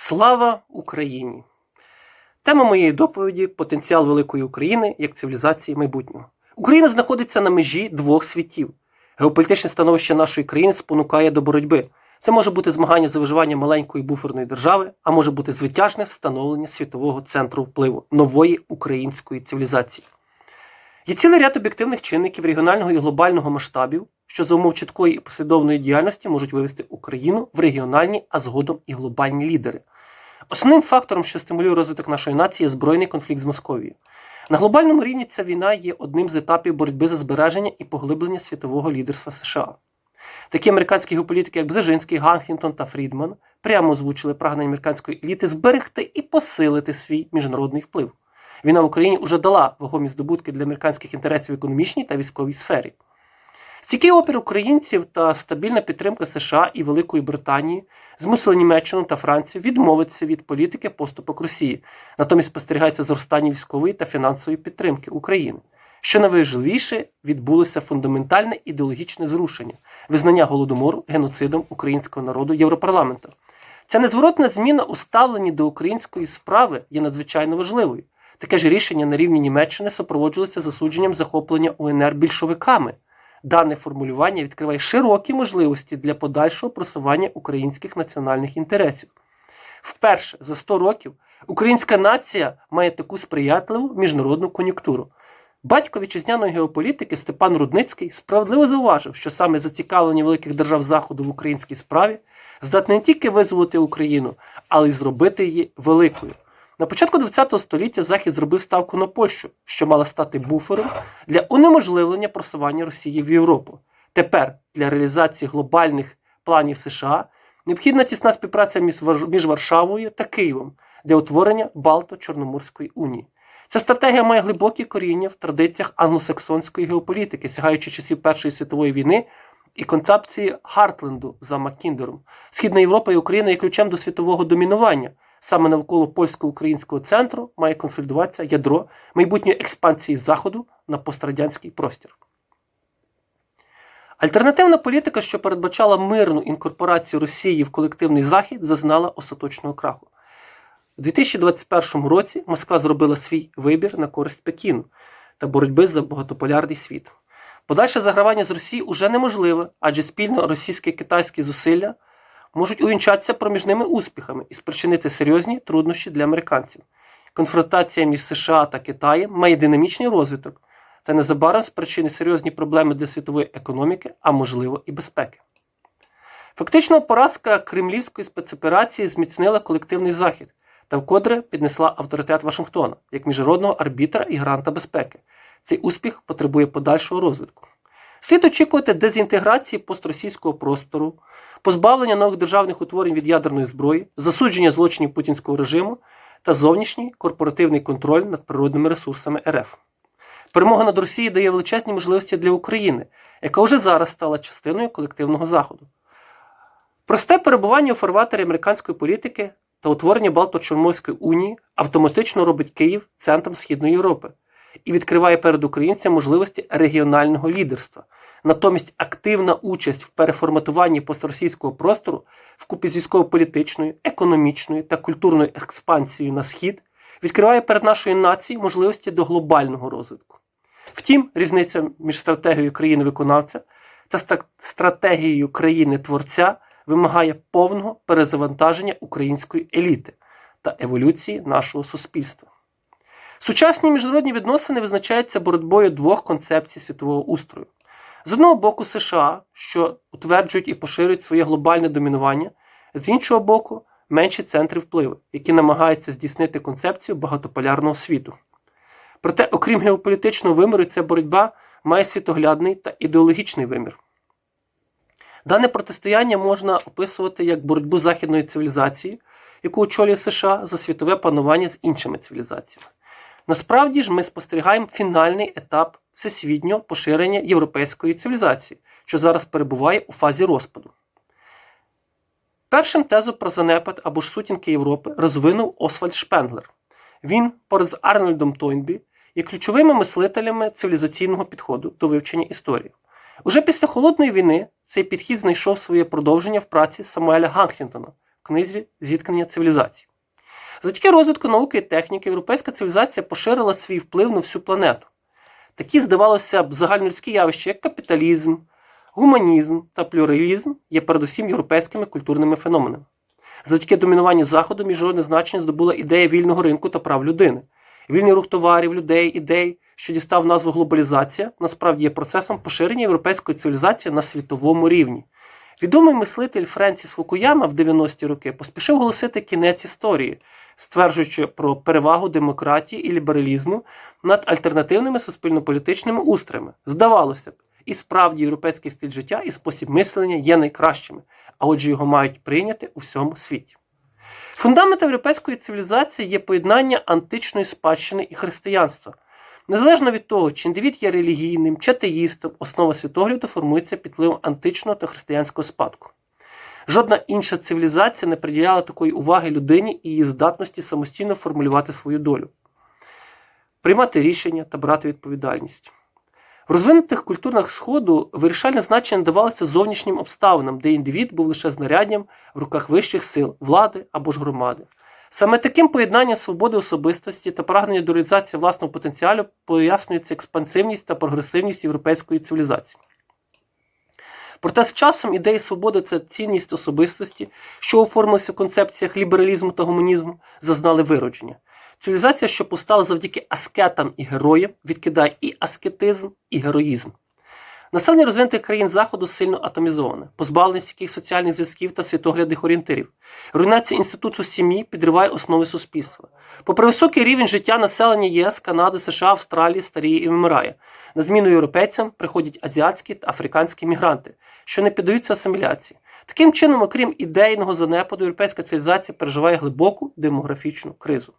Слава Україні! Тема моєї доповіді потенціал великої України як цивілізації майбутнього. Україна знаходиться на межі двох світів. Геополітичне становище нашої країни спонукає до боротьби. Це може бути змагання за виживання маленької буферної держави, а може бути звитяжне становлення світового центру впливу нової української цивілізації. Є цілий ряд об'єктивних чинників регіонального і глобального масштабів, що за умов чіткої і послідовної діяльності можуть вивести Україну в регіональні, а згодом і глобальні лідери. Основним фактором, що стимулює розвиток нашої нації, є збройний конфлікт з Московією. На глобальному рівні ця війна є одним з етапів боротьби за збереження і поглиблення світового лідерства США. Такі американські геополітики, як Бзежинський, Гангтон та Фрідман, прямо озвучили прагнення американської еліти зберегти і посилити свій міжнародний вплив. Війна в Україні вже дала вагомі здобутки для американських інтересів в економічній та військовій сфері. Стійкий опір українців та стабільна підтримка США і Великої Британії змусили Німеччину та Францію відмовитися від політики поступок Росії, натомість спостерігається зростання військової та фінансової підтримки України. Що найважливіше, відбулося фундаментальне ідеологічне зрушення визнання голодомору геноцидом українського народу Європарламенту. Ця незворотна зміна у ставленні до української справи є надзвичайно важливою. Таке ж рішення на рівні Німеччини супроводжувалося засудженням захоплення УНР більшовиками. Дане формулювання відкриває широкі можливості для подальшого просування українських національних інтересів. Вперше за 100 років українська нація має таку сприятливу міжнародну кон'юнктуру. Батько вітчизняної геополітики Степан Рудницький справедливо зауважив, що саме зацікавлення великих держав Заходу в українській справі здатне не тільки визволити Україну, але й зробити її великою. На початку ХХ століття Захід зробив ставку на Польщу, що мала стати буфером для унеможливлення просування Росії в Європу. Тепер для реалізації глобальних планів США необхідна тісна співпраця між Варшавою та Києвом для утворення Балто-Чорноморської унії. Ця стратегія має глибокі коріння в традиціях англосаксонської геополітики, сягаючи часів Першої світової війни і концепції Хартленду за Маккіндером. Східна Європа і Україна є ключем до світового домінування. Саме навколо польсько-українського центру має консолідуватися ядро майбутньої експансії Заходу на пострадянський простір. Альтернативна політика, що передбачала мирну інкорпорацію Росії в колективний Захід, зазнала остаточного краху. У 2021 році Москва зробила свій вибір на користь Пекіну та боротьби за багатополярний світ. Подальше загравання з Росією уже неможливе, адже спільно російські і китайські зусилля можуть увінчатися проміжними успіхами і спричинити серйозні труднощі для американців. Конфронтація між США та Китаєм має динамічний розвиток та незабаром спричинить серйозні проблеми для світової економіки, а можливо і безпеки. Фактично, поразка кремлівської спецоперації зміцнила колективний захід та вкотре піднесла авторитет Вашингтона як міжнародного арбітра і гаранта безпеки. Цей успіх потребує подальшого розвитку. Слід очікувати дезінтеграції постросійського простору, позбавлення нових державних утворень від ядерної зброї, засудження злочинів путінського режиму та зовнішній корпоративний контроль над природними ресурсами РФ. Перемога над Росією дає величезні можливості для України, яка вже зараз стала частиною колективного Заходу. Просте перебування у фарватері американської політики та утворення Балто-Чорноморської унії автоматично робить Київ центром Східної Європи і відкриває перед українцями можливості регіонального лідерства. Натомість активна участь в переформатуванні постросійського простору вкупі з військово-політичною, економічною та культурною експансією на схід відкриває перед нашою нацією можливості до глобального розвитку. Втім, різниця між стратегією країни-виконавця та стратегією країни-творця вимагає повного перезавантаження української еліти та еволюції нашого суспільства. Сучасні міжнародні відносини визначаються боротьбою двох концепцій світового устрою. З одного боку, США, що утверджують і поширюють своє глобальне домінування, з іншого боку, менші центри впливу, які намагаються здійснити концепцію багатополярного світу. Проте, окрім геополітичного виміру, ця боротьба має світоглядний та ідеологічний вимір. Дане протистояння можна описувати як боротьбу західної цивілізації, яку очолює США за світове панування з іншими цивілізаціями. Насправді ж ми спостерігаємо фінальний етап всесвітнього поширення європейської цивілізації, що зараз перебуває у фазі розпаду. Першим тезу про занепад або ж сутінки Європи розвинув Освальд Шпенглер. Він поряд з Арнольдом Тойнбі є ключовими мислителями цивілізаційного підходу до вивчення історії. Уже після холодної війни цей підхід знайшов своє продовження в праці Самуеля Гангтінтона в книзі Зіткнення цивілізацій. Завдяки розвитку науки і техніки європейська цивілізація поширила свій вплив на всю планету. Такі, здавалося б, загальнолюдські явища, як капіталізм, гуманізм та плюралізм, є передусім європейськими культурними феноменами. Завдяки домінуванню Заходу міжнародне значення здобула ідея вільного ринку та прав людини. Вільний рух товарів, людей, ідей, що дістав назву глобалізація, насправді є процесом поширення європейської цивілізації на світовому рівні. Відомий мислитель Френсіс Фукуяма в 90-ті роки поспішив оголосити кінець історії, стверджуючи про перевагу демократії і лібералізму над альтернативними суспільно-політичними устроями. Здавалося б, і справді європейський стиль життя і спосіб мислення є найкращими, а отже його мають прийняти у всьому світі. Фундаментом європейської цивілізації є поєднання античної спадщини і християнства. Незалежно від того, чи індивід є релігійним чи атеїстом, основа світогляду формується під впливом античного та християнського спадку. Жодна інша цивілізація не приділяла такої уваги людині і її здатності самостійно формулювати свою долю, приймати рішення та брати відповідальність. В розвинутих культурах Сходу вирішальне значення давалося зовнішнім обставинам, де індивід був лише знаряддям в руках вищих сил, влади або ж громади. Саме таким поєднанням свободи особистості та прагнення до реалізації власного потенціалу пояснюється експансивність та прогресивність європейської цивілізації. Проте з часом ідеї свободи та цінність особистості, що оформилися в концепціях лібералізму та гуманізму, зазнали виродження. Цивілізація, що постала завдяки аскетам і героям, відкидає і аскетизм, і героїзм. Населення розвинутих країн Заходу сильно атомізоване, позбавленість яких соціальних зв'язків та світоглядних орієнтирів. Руйнація інституту сім'ї підриває основи суспільства. Попри високий рівень життя населення ЄС, Канади, США, Австралії старіє і вимирає. На зміну європейцям приходять азіатські та африканські мігранти, що не піддаються асиміляції. Таким чином, окрім ідейного занепаду, європейська цивілізація переживає глибоку демографічну кризу.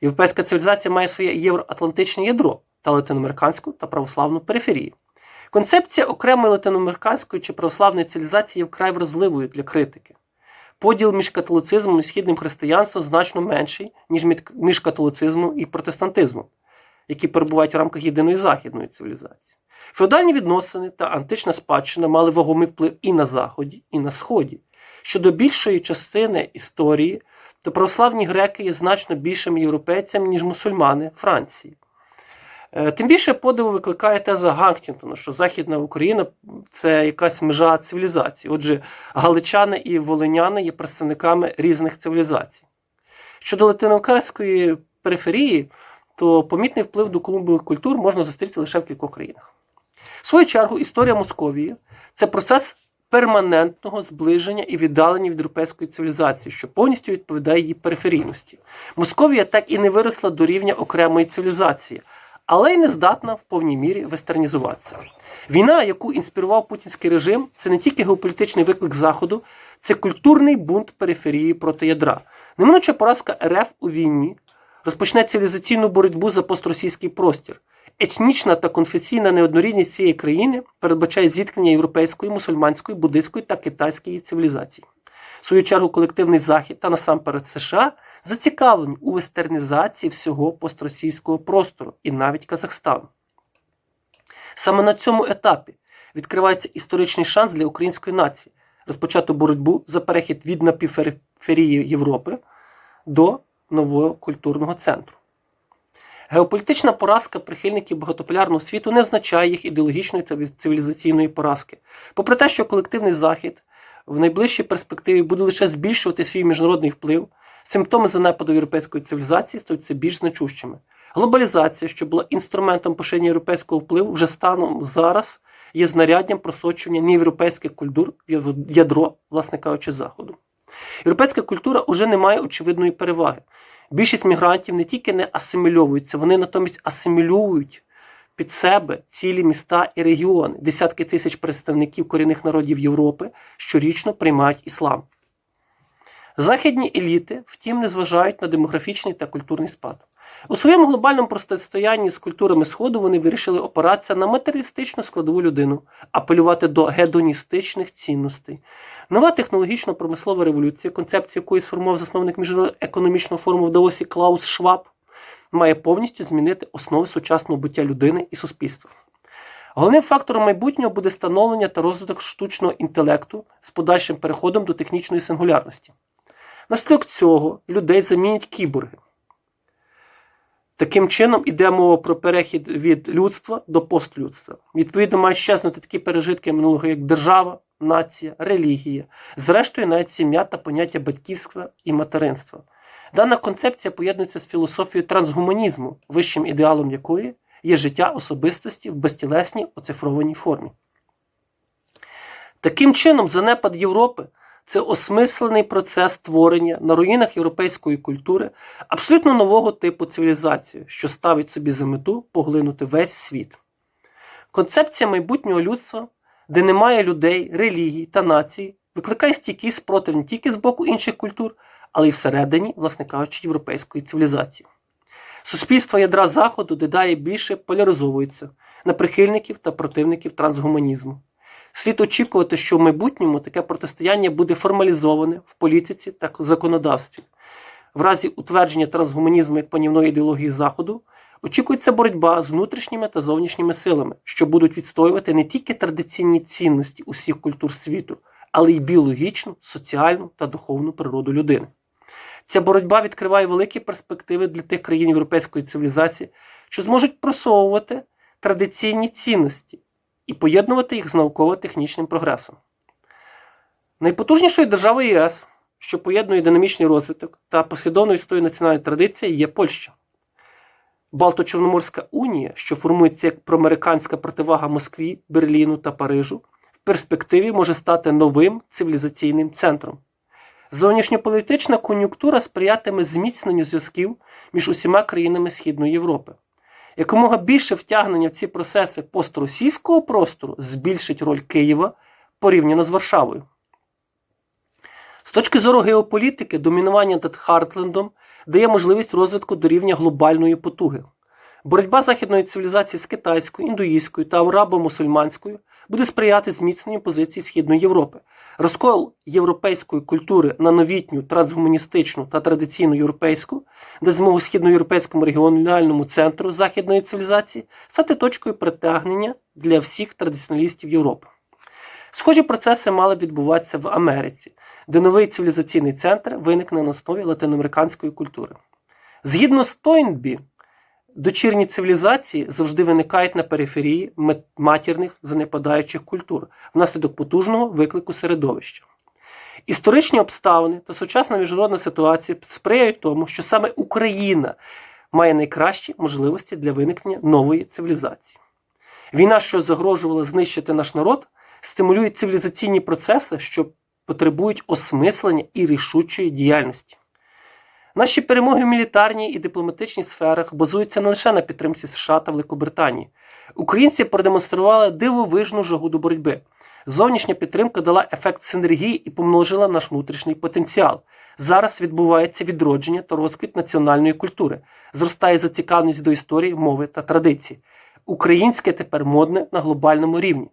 Європейська цивілізація має своє євроатлантичне ядро та латиноамериканську та православну периферію. Концепція окремої латиноамериканської чи православної цивілізації є вкрай вразливою для критики. Поділ між католицизмом і східним християнством значно менший, ніж між католицизмом і протестантизмом, які перебувають в рамках єдиної західної цивілізації. Феодальні відносини та антична спадщина мали вагомий вплив і на Заході, і на Сході. Щодо більшої частини історії, то православні греки є значно більшими європейцями, ніж мусульмани Франції. Е, Тим більше подиву викликає теза Гангтінгтона, що Західна Україна це якась межа цивілізації. Отже, галичани і волиняни є представниками різних цивілізацій. Щодо латиноамериканської периферії, то помітний вплив до колумбових культур можна зустріти лише в кількох країнах. В свою чергу, історія Московії це процес перманентного зближення і віддалення від європейської цивілізації, що повністю відповідає її периферійності. Московія так і не виросла до рівня окремої цивілізації але й не здатна в повній мірі вестернізуватися. Війна, яку інспірував путінський режим, це не тільки геополітичний виклик Заходу, це культурний бунт периферії проти ядра. Неминуча поразка РФ у війні розпочне цивілізаційну боротьбу за постросійський простір. Етнічна та конфесійна неоднорідність цієї країни передбачає зіткнення європейської, мусульманської, буддистської та китайської цивілізації. В свою чергу, колективний захід та насамперед США зацікавлені у вестернізації всього постросійського простору і навіть Казахстану. Саме на цьому етапі відкривається історичний шанс для української нації розпочати боротьбу за перехід від напівпериферії Європи до нового культурного центру. Геополітична поразка прихильників багатополярного світу не означає їх ідеологічної та цивілізаційної поразки. Попри те, що колективний захід в найближчій перспективі буде лише збільшувати свій міжнародний вплив, Симптоми занепаду європейської цивілізації стаються більш значущими. Глобалізація, що була інструментом поширення європейського впливу, вже станом зараз є знаряддям просочування неєвропейських культур в ядро, власне кажучи, заходу. Європейська культура вже не має очевидної переваги. Більшість мігрантів не тільки не асимільовуються, вони натомість асимілюють під себе цілі міста і регіони. Десятки тисяч представників корінних народів Європи щорічно приймають іслам. Західні еліти, втім, не зважають на демографічний та культурний спад. У своєму глобальному протистоянні з культурами Сходу вони вирішили опиратися на матеріалістичну складову людину, апелювати до гедоністичних цінностей. Нова технологічно-промислова революція, концепція якої сформував засновник міжнародного економічного форуму в Давосі Клаус Шваб, має повністю змінити основи сучасного буття людини і суспільства. Головним фактором майбутнього буде становлення та розвиток штучного інтелекту з подальшим переходом до технічної сингулярності. Наслідок цього людей замінять кіборги. Таким чином іде мова про перехід від людства до постлюдства. Відповідно, мають щезнути такі пережитки минулого, як держава, нація, релігія, зрештою, навіть сім'я та поняття батьківства і материнства. Дана концепція поєднується з філософією трансгуманізму, вищим ідеалом якої є життя особистості в безтілесній оцифрованій формі. Таким чином, занепад Європи це осмислений процес створення на руїнах європейської культури абсолютно нового типу цивілізації, що ставить собі за мету поглинути весь світ. Концепція майбутнього людства, де немає людей, релігій та націй, викликає стійкий спротив не тільки з боку інших культур, але й всередині, власне кажучи, європейської цивілізації. Суспільство ядра Заходу дедалі більше поляризовується на прихильників та противників трансгуманізму. Слід очікувати, що в майбутньому таке протистояння буде формалізоване в політиці та законодавстві. В разі утвердження трансгуманізму як панівної ідеології Заходу очікується боротьба з внутрішніми та зовнішніми силами, що будуть відстоювати не тільки традиційні цінності усіх культур світу, але й біологічну, соціальну та духовну природу людини. Ця боротьба відкриває великі перспективи для тих країн європейської цивілізації, що зможуть просовувати традиційні цінності і поєднувати їх з науково-технічним прогресом. Найпотужнішою державою ЄС, що поєднує динамічний розвиток та послідовну історію національної традиції, є Польща. Балто-Чорноморська унія, що формується як проамериканська противага Москві, Берліну та Парижу, в перспективі може стати новим цивілізаційним центром. Зовнішньополітична кон'юнктура сприятиме зміцненню зв'язків між усіма країнами Східної Європи. Якомога більше втягнення в ці процеси постросійського простору збільшить роль Києва порівняно з Варшавою. З точки зору геополітики, домінування над Хартлендом дає можливість розвитку до рівня глобальної потуги. Боротьба західної цивілізації з китайською, індуїзькою та арабо-мусульманською буде сприяти зміцненню позицій Східної Європи. Розкол європейської культури на новітню, трансгуманістичну та традиційну європейську, де змогу східноєвропейському регіональному центру західної цивілізації стати точкою притягнення для всіх традиціоналістів Європи. Схожі процеси мали б відбуватися в Америці, де новий цивілізаційний центр виникне на основі латиноамериканської культури. Згідно з Тойнбі, дочірні цивілізації завжди виникають на периферії матірних занепадаючих культур внаслідок потужного виклику середовища. Історичні обставини та сучасна міжнародна ситуація сприяють тому, що саме Україна має найкращі можливості для виникнення нової цивілізації. Війна, що загрожувала знищити наш народ, стимулює цивілізаційні процеси, що потребують осмислення і рішучої діяльності. Наші перемоги в мілітарній і дипломатичній сферах базуються не лише на підтримці США та Великобританії. Українці продемонстрували дивовижну жагу до боротьби. Зовнішня підтримка дала ефект синергії і помножила наш внутрішній потенціал. Зараз відбувається відродження та розквіт національної культури, зростає зацікавленість до історії, мови та традицій. Українське тепер модне на глобальному рівні.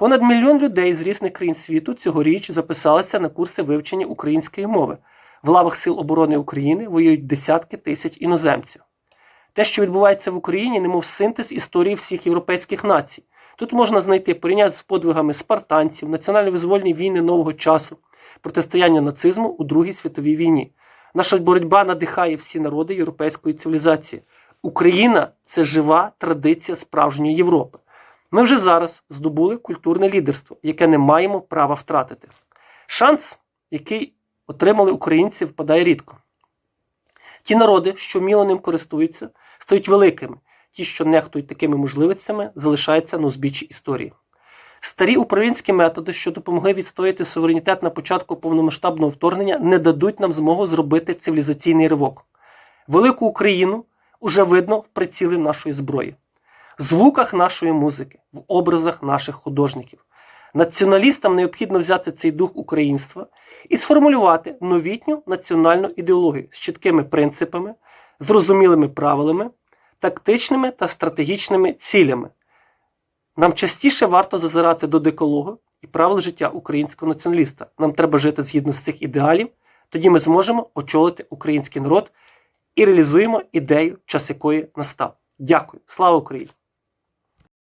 Понад мільйон людей з різних країн світу цьогоріч записалися на курси вивчення української мови. В лавах Сил оборони України воюють десятки тисяч іноземців. Те, що відбувається в Україні, немов синтез історії всіх європейських націй. Тут можна знайти порівняння з подвигами спартанців, національно-визвольні війни нового часу, протистояння нацизму у Другій світовій війні. Наша боротьба надихає всі народи європейської цивілізації. Україна це жива традиція справжньої Європи. Ми вже зараз здобули культурне лідерство, яке не маємо права втратити. Шанс, який отримали українці, впадає рідко. Ті народи, що вміло ним користуються, стають великими. Ті, що нехтують такими можливостями, залишаються на узбіччі історії. Старі управлінські методи, що допомогли відстояти суверенітет на початку повномасштабного вторгнення, не дадуть нам змогу зробити цивілізаційний ривок. Велику Україну уже видно в прицілі нашої зброї, звуках нашої музики, в образах наших художників. Націоналістам необхідно взяти цей дух українства і сформулювати новітню національну ідеологію з чіткими принципами, зрозумілими правилами, тактичними та стратегічними цілями. Нам частіше варто зазирати до декологу і правил життя українського націоналіста. Нам треба жити згідно з цих ідеалів, тоді ми зможемо очолити український народ і реалізуємо ідею, час якої настав. Дякую. Слава Україні!